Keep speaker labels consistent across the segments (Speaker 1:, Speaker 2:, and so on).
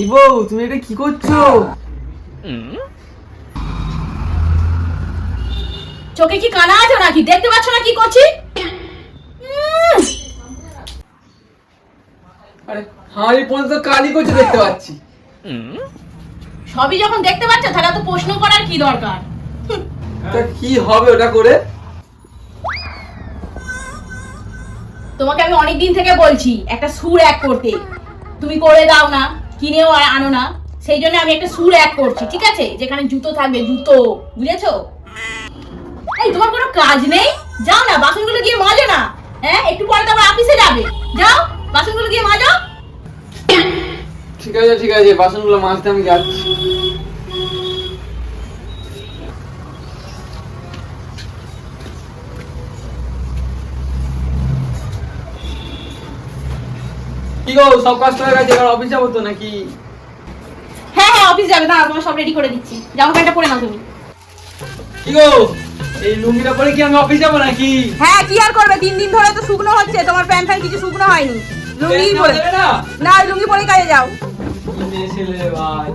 Speaker 1: এই তুমি এটা কি করছ?
Speaker 2: চোখে কি কানা আছে নাকি? দেখতে পাচ্ছ না কি করছি?
Speaker 1: আরে হাঁড়ি পর্যন্ত কালি করছে দেখতে পাচ্ছি।
Speaker 2: সবই যখন দেখতে পাচ্ছ তাহলে তো প্রশ্ন করার কি দরকার?
Speaker 1: তা কি হবে ওটা করে?
Speaker 2: তোমাকে আমি অনেক দিন থেকে বলছি একটা সুর এক করতে। তুমি করে দাও না। কিনেও আর আনো না। সেই জন্য আমি একটা সুর এক করছি, ঠিক আছে? যেখানে জুতো থাকবে, জুতো, বুঝেছ? এই, তোমার কোনো কাজ নেই? যাও না, বাসনগুলো গিয়ে মাজো না। হ্যাঁ একটু পরে তোমার অফিসে যাবে। যাও, বাসনগুলো গিয়ে মাজো।
Speaker 1: ঠিক আছে ঠিক আছে, বাসনগুলো মাজতে আমি যাচ্ছি। কি গো সব কাজ হয়ে গেছে এবার অফিস যাব তো নাকি?
Speaker 2: হ্যাঁ হ্যাঁ অফিস যাবে দাঁড়া তোমার সব রেডি করে দিচ্ছি। জামা প্যান্টটা পরে নাও তুমি।
Speaker 1: কি গো এই লুঙ্গিটা পরে কি আমি অফিস যাব নাকি?
Speaker 2: হ্যাঁ কি আর করবে? তিন দিন ধরে তো শুকনো হচ্ছে তোমার প্যান্ট ফ্যান কিছু শুকনো হয়নি। লুঙ্গি পরে
Speaker 1: না?
Speaker 2: না লুঙ্গি পরে কাজে যাও।
Speaker 1: ছেলে ভাই।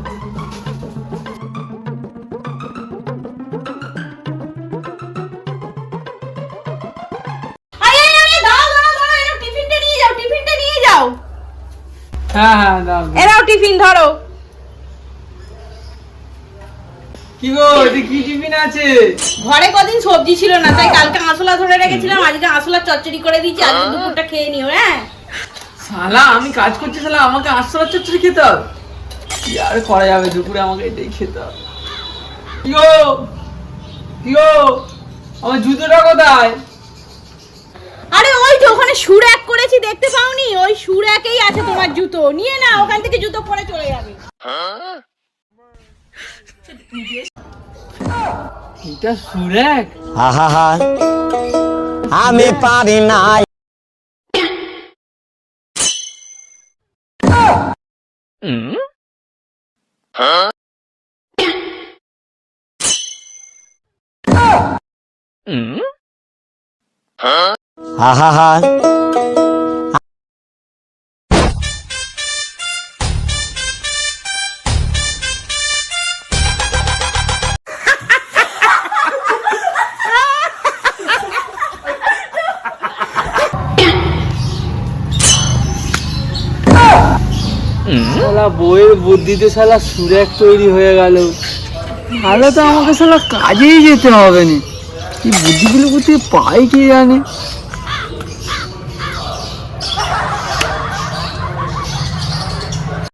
Speaker 1: হ্যাঁ হ্যাঁ দাও।
Speaker 2: এরাও টিফিন ধরো।
Speaker 1: কি গো এটা কি টিফিন আছে?
Speaker 2: ঘরে কদিন সবজি ছিল না তাই কালকে আসলা ধরে রেখেছিলাম আজকে আসলা চচ্চড়ি করে দিয়েছি আজকে দুপুরটা খেয়ে নিও হ্যাঁ।
Speaker 1: শালা আমি কাজ করছি শালা আমাকে আশ্রয় চচ্চড়ি খেতে হবে? কি আর করা যাবে দুপুরে আমাকে এটাই খেতে হবে। কি গো? কি গো? আমার জুতোটা কোথায়?
Speaker 2: আরে ওই তো ওখানে সুর এক করেছি দেখতে ওই সুর একেই আছে তোমার জুতো। নিয়ে না ওখান থেকে জুতো পরে চলে যাবে।
Speaker 1: এটা সুরেক
Speaker 3: আহা আমি পারি না। আহা
Speaker 1: শালা বইয়ের বুদ্ধিতে শালা সুরেক তৈরি হয়ে গেল। তাহলে তো আমাকে শালা কাজেই যেতে হবে না। কি বুদ্ধিগুলো কোথায় পাই কি জানে?